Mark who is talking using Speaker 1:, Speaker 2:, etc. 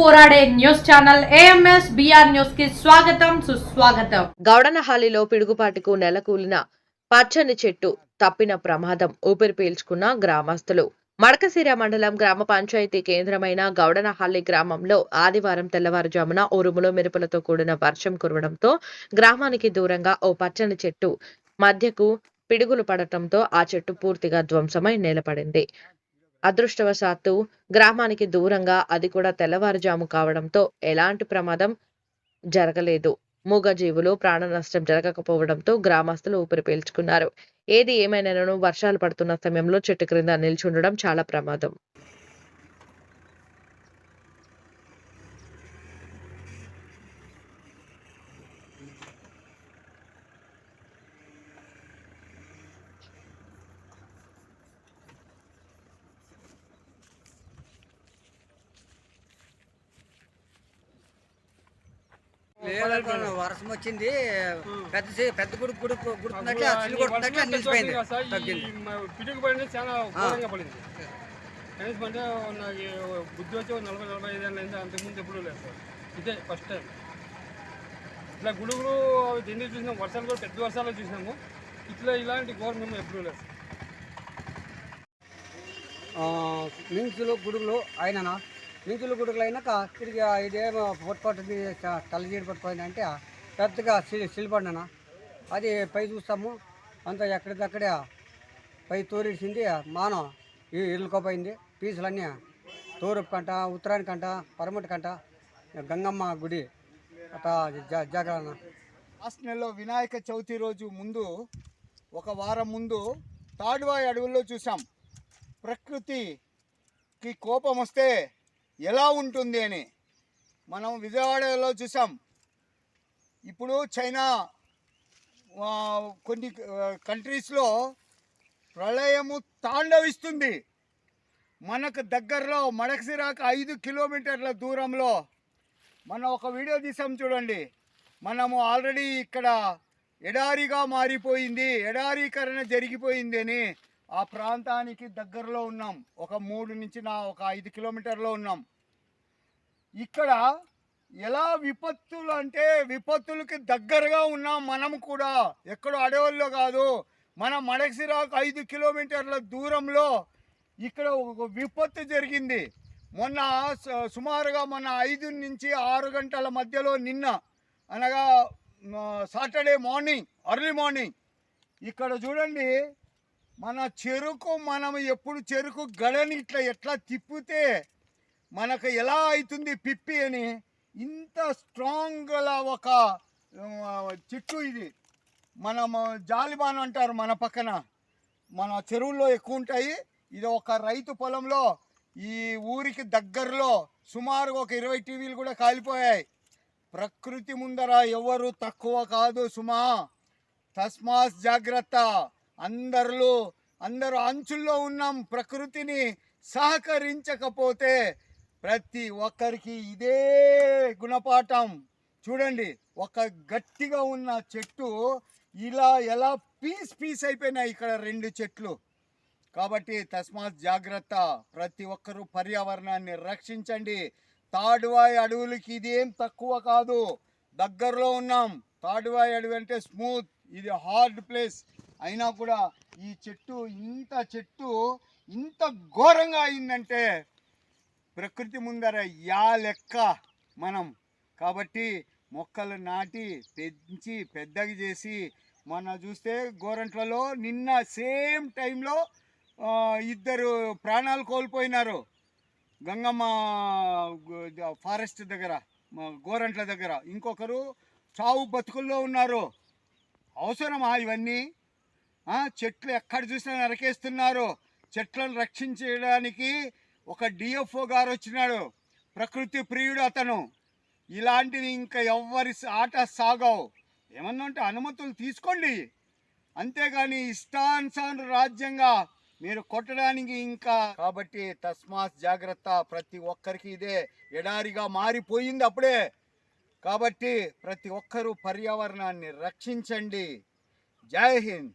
Speaker 1: పోరాడే news channel AMS BR న్యూస్కి స్వాగతం సుస్వాగతం.
Speaker 2: గౌడనహాలిలో పిడుగుపాటుకు నెలకూలిన పచ్చని చెట్టు తప్పిన ప్రమాదం ఊపిరి పీల్చుకున్న గ్రామస్తులు. మడకసిర మండలం గ్రామ పంచాయతీ కేంద్రమైన గౌడనహల్లి గ్రామంలో ఆదివారం తెల్లవారుజామున ఉరుములు మెరుపులతో కూడిన వర్షం కురవడంతో గ్రామానికి దూరంగా ఓ పచ్చని చెట్టు మధ్యకు పిడుగులు పడటంతో ఆ చెట్టు పూర్తిగా ధ్వంసమై నేలపడింది. అదృష్టవశాత్తు గ్రామానికి దూరంగా అది కూడా తెల్లవారుజాము కావడంతో ఎలాంటి ప్రమాదం జరగలేదు. మూగజీవులు ప్రాణ నష్టం జరగకపోవడంతో గ్రామస్తులు ఊపిరి పీల్చుకున్నారు. ఏది ఏమైనాను వర్షాలు పడుతున్న సమయంలో చెట్టు క్రింద నిల్చుండడం చాలా ప్రమాదం.
Speaker 3: వర్షం వచ్చింది పెద్ద పెద్ద గుడుకు గుడుకు గుడుతున్నట్లే చిల్లు కొడుతున్నట్లే నిలిచిపోయింది. తగ్గింది.
Speaker 4: పడింది చాలా ఘోరంగా పడింది. కనీసం అంటే నాకు బుద్ధి వచ్చి ఒక నలభై నలభై ఐదు ఏళ్ళు అయింది అంతకుముందు ఎప్పుడూ లేదు సార్. ఇదే ఫస్ట్ టైం ఇట్లా గుడుగులు అవి తిండి చూసినాం వర్షాలు కూడా పెద్ద వర్షాలు చూసినాము. ఇట్లా ఇలాంటి మేము ఎప్పుడూ లేదు సార్.
Speaker 3: మించులు గుడుగులు అయినా మించులు గుడుగులు అయినాక తిరిగి ఇదేమో పొట్టుపట్టింది తలజీడి పట్టుకుంది అంటే పెద్దగా సిలి సిలిపడినా అది పై చూస్తాము. అంతా ఎక్కడిదక్కడే పై తోరేసింది మానం ఇల్లుకోపోయింది పీసులన్నీ తూర్పు కంట ఉత్తరానికి కంట పరమటి కంట గంగమ్మ గుడి. అట్లా జాగ్రత్త.
Speaker 5: లాస్ట్ నెలలో వినాయక చవితి రోజు ముందు ఒక వారం ముందు తాడువాయి అడవుల్లో చూసాం ప్రకృతికి కోపం వస్తే ఎలా ఉంటుంది అని మనం విజయవాడలో చూసాం. ఇప్పుడు చైనా కొన్ని కంట్రీస్లో ప్రళయము తాండవిస్తుంది. మనకు దగ్గరలో మడకసిరాకు ఐదు కిలోమీటర్ల దూరంలో మనం ఒక వీడియో తీసాం చూడండి. మనము ఆల్రెడీ ఇక్కడ ఎడారిగా మారిపోయింది ఎడారీకరణ జరిగిపోయింది అని ఆ ప్రాంతానికి దగ్గరలో ఉన్నాం. ఒక మూడు నుంచి నా ఒక ఐదు కిలోమీటర్లో ఉన్నాం. ఇక్కడ ఎలా విపత్తులు అంటే విపత్తులకి దగ్గరగా ఉన్నాం మనం కూడా. ఎక్కడో అడవుల్లో కాదు. మన మడక్సిరాకు ఐదు కిలోమీటర్ల దూరంలో ఇక్కడ ఒక విపత్తు జరిగింది. మొన్న సుమారుగా మొన్న ఐదు నుంచి ఆరు గంటల మధ్యలో నిన్న అనగా సాటర్డే మార్నింగ్ అర్లీ మార్నింగ్. ఇక్కడ చూడండి మన చెరుకు మనం ఎప్పుడు చెరుకు గడని ఇట్లా ఎట్లా తిప్పితే మనకు ఎలా అవుతుంది పిప్పి అని ఇంత స్ట్రాంగ్ గల ఒక చెట్టు ఇది. మనం జాలిబాన్ అంటారు మన పక్కన. మన చెరువుల్లో ఎక్కువ ఉంటాయి. ఇది ఒక రైతు పొలంలో ఈ ఊరికి దగ్గరలో సుమారు ఒక ఇరవై టీవీలు కూడా కాలిపోయాయి. ప్రకృతి ముందర ఎవరు తక్కువ కాదు సుమా. తస్మాస్ జాగ్రత్త. అందరిలో అందరూ అంచుల్లో ఉన్నాం ప్రకృతిని సహకరించకపోతే ప్రతి ఒక్కరికి ఇదే గుణపాఠం. చూడండి ఒక గట్టిగా ఉన్న చెట్టు ఇలా ఎలా పీస్ పీస్ అయిపోయినాయి ఇక్కడ రెండు చెట్లు. కాబట్టి తస్మాత్ జాగ్రత్త. ప్రతి ఒక్కరూ పర్యావరణాన్ని రక్షించండి. తాడువాయి అడవులకి ఇదేం తక్కువ కాదు. దగ్గరలో ఉన్నాం. తాడువాయి అడవి అంటే స్మూత్. ఇది హార్డ్ ప్లేస్. అయినా కూడా ఈ చెట్టు ఇంత చెట్టు ఇంత ఘోరంగా అయిందంటే ప్రకృతి ముందర యా లెక్క మనం. కాబట్టి మొక్కలు నాటి పెంచి పెద్దగా చేసి మొన్న చూస్తే గోరంట్లలో నిన్న సేమ్ టైంలో ఇద్దరు ప్రాణాలు కోల్పోయినారు. గంగమ్మ ఫారెస్ట్ దగ్గర గోరంట్ల దగ్గర. ఇంకొకరు చావు బతుకుల్లో ఉన్నారు. అవసరమా ఇవన్నీ? చెట్లు ఎక్కడ చూసినా నరకేస్తున్నారు. చెట్లను రక్షించడానికి ఒక డిఎఫ్ఓ గారు వచ్చినాడు. ప్రకృతి ప్రియుడు అతను. ఇలాంటివి ఇంకా ఎవ్వరి ఆట సాగవు. ఏమన్నా అంటే అనుమతులు తీసుకోండి. అంతేగాని ఇష్టానుసార రాజ్యంగా మీరు కొట్టడానికి ఇంకా కాబట్టి తస్మాత్ జాగ్రత్త. ప్రతి ఒక్కరికి ఇదే ఎడారిగా మారిపోయింది అప్పుడే. కాబట్టి ప్రతి ఒక్కరూ పర్యావరణాన్ని రక్షించండి. జై హింద్.